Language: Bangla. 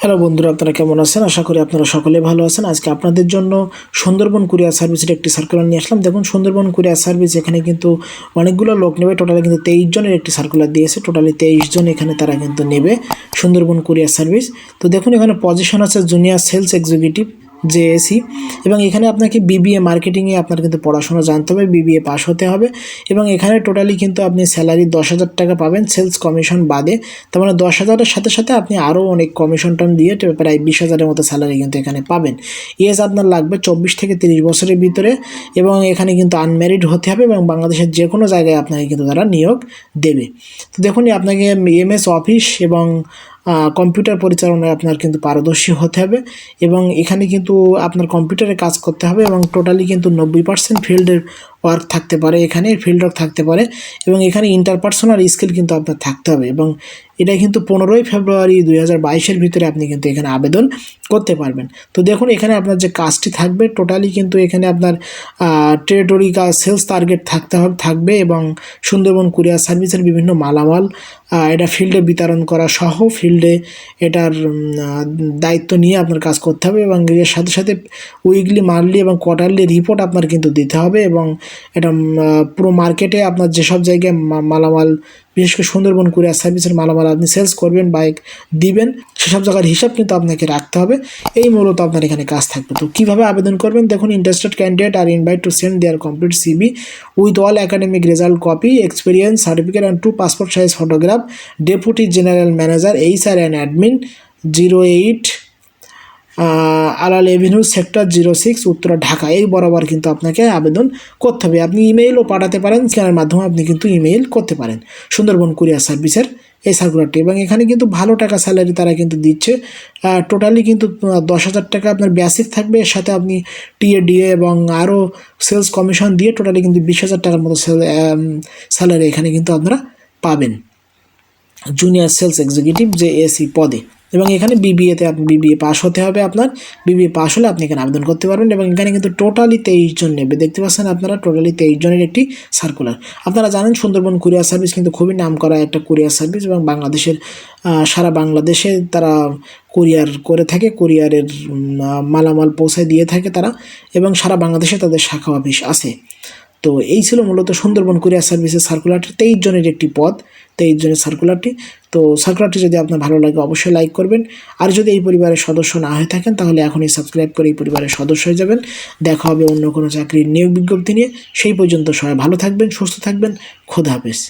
হ্যালো বন্ধুরা, আপনারা কেমন আছেন? আশা করি আপনারা সকলে ভালো আছেন। আজকে আপনাদের জন্য সুন্দরবন কুরিয়ার সার্ভিসের একটি সার্কুলার নিয়ে আসলাম। দেখুন, সুন্দরবন কুরিয়ার সার্ভিস এখানে কিন্তু অনেকগুলো লোক নেবে। টোটালি কিন্তু তেইশ জনের একটি সার্কুলার দিয়েছে। টোটালি তেইশ জন এখানে তারা কিন্তু নেবে সুন্দরবন কুরিয়ার সার্ভিস। তো দেখুন, এখানে পজিশন আছে জুনিয়র সেলস এক্সিকিউটিভ জেএসি এবং এখানে আপনাকে বিবিএ মার্কেটিংয়ে আপনার কিন্তু পড়াশোনা জানতে হবে বিবিএ পাস হতে হবে এবং এখানে টোটালি কিন্তু আপনি স্যালারি দশ হাজার টাকা পাবেন সেলস কমিশন বাদে। তার মানে দশ হাজারের সাথে সাথে আপনি আরও অনেক কমিশন টন দিয়ে প্রায় বিশ হাজারের মতো স্যালারি কিন্তু এখানে পাবেন। ইয়েস আপনার লাগবে চব্বিশ থেকে তিরিশ বছরের ভিতরে এবং এখানে কিন্তু আনম্যারিড হতে হবে এবং বাংলাদেশের যে কোনো জায়গায় আপনাকে কিন্তু তারা নিয়োগ দেবে। তো দেখুন, আপনাকে এমএস অফিস এবং কম্পিউটার পরিচালনায় আপনার কিন্তু পারদর্শী হতে হবে এবং এখানে কিন্তু আপনার কম্পিউটারে কাজ করতে হবে এবং টোটালি কিন্তু নব্বই পার্সেন্ট ফিল্ডের ওয়ার্ক থাকতে পারে, এখানে ফিল্ড ওয়ার্ক থাকতে পারে এবং এখানে ইন্টারপার্সোনাল স্কিল কিন্তু আপনার থাকতে হবে এবং এটা কিন্তু পনেরোই ফেব্রুয়ারি দুই হাজার বাইশের ভিতরে আপনি কিন্তু এখানে আবেদন করতে পারবেন। তো দেখুন, এখানে আপনার যে কাজটি থাকবে টোটালি কিন্তু এখানে আপনার টেরিটরি কাজ সেলস টার্গেট থাকতে হবে, থাকবে এবং সুন্দরবন কুরিয়ার সার্ভিসের বিভিন্ন মালামাল এটা ফিল্ডে বিতরণ করা সহ ফিল্ডে এটার দায়িত্ব নিয়ে আপনার কাজ করতে হবে এবং এর সাথে সাথে উইকলি মান্থলি এবং কোয়ার্টারলি রিপোর্ট আপনার কিন্তু দিতে হবে এবং এটা পুরো মার্কেটে আপনার যেসব জায়গায় মালামাল, বিশেষ করে সুন্দরবন, কুরিয়ার সার্ভিসের মালামাল আপনি সেলস করবেন বাইক দিবেন, সেসব জায়গার হিসাব কিন্তু আপনাকে রাখতে হবে। এই মূলত আপনার এখানে কাজ থাকবে। তো কীভাবে আবেদন করবেন? দেখুন interested candidate R invite to send their complete CV with all academic result copy experience certificate and two passport size photograph deputy general manager H R and admin zero eight Alal avenue sector zero six Uttara, Dhaka. এই বরাবর কিন্তু আপনাকে আবেদন করতে হবে। আপনি ইমেইলও পাঠাতে পারেন স্ক্যানের মাধ্যমে আপনি কিন্তু ইমেইল করতে পারেন। সুন্দরবন কুরিয়ার সার্ভিসের এই সার্কুলারটি এবং এখানে কিন্তু ভালো টাকা স্যালারি তারা কিন্তু দিচ্ছে। টোটালি কিন্তু দশ হাজার টাকা আপনার বেসিক থাকবে। এর সাথে আপনি টিএ ডিএ এবং আরও সেলস কমিশন দিয়ে টোটালি কিন্তু বিশ হাজার টাকার মতো স্যালারি এখানে কিন্তু আপনারা পাবেন। জুনিয়র সেলস এক্সিকিউটিভ যে এসি পদে। এবং এখানে বিবিএতে বিবিএ পাস হতে হবে আপনার। বিবিএ পাস হলে আপনি এখানে আবেদন করতে পারবেন এবং এখানে কিন্তু টোটালি তেইশ জন নেবে। দেখতে পাচ্ছেন আপনারা টোটালি তেইশ জনের একটি সার্কুলার আপনারা জানেন সুন্দরবন কুরিয়ার সার্ভিস কিন্তু খুবই নাম করা একটা কুরিয়ার সার্ভিস এবং বাংলাদেশের সারা বাংলাদেশে তারা কুরিয়ার করে থাকে কুরিয়ারের মালামাল পৌঁছায় দিয়ে থাকে তারা এবং সারা বাংলাদেশে তাদের শাখা অফিস আছে। তো এই ছিল মূলত সুন্দরবন কুরিয়ার সার্ভিসের সার্কুলারটি, তেইশ জনের একটি পদ, তেইশ জনের সার্কুলারটি। তো সার্কুলারটি যদি আপনার ভালো লাগে অবশ্যই লাইক করবেন। আর যদি এই পরিবারের সদস্য না হয়ে থাকেন, তাহলে এখনই সাবস্ক্রাইব করে এই পরিবারের সদস্য হয়ে যাবেন। দেখা হবে অন্য কোনো চাকরির নিয়োগ বিজ্ঞপ্তি নিয়ে। সেই পর্যন্ত সবাই ভালো থাকবেন, সুস্থ থাকবেন। খোদা হাফেজ।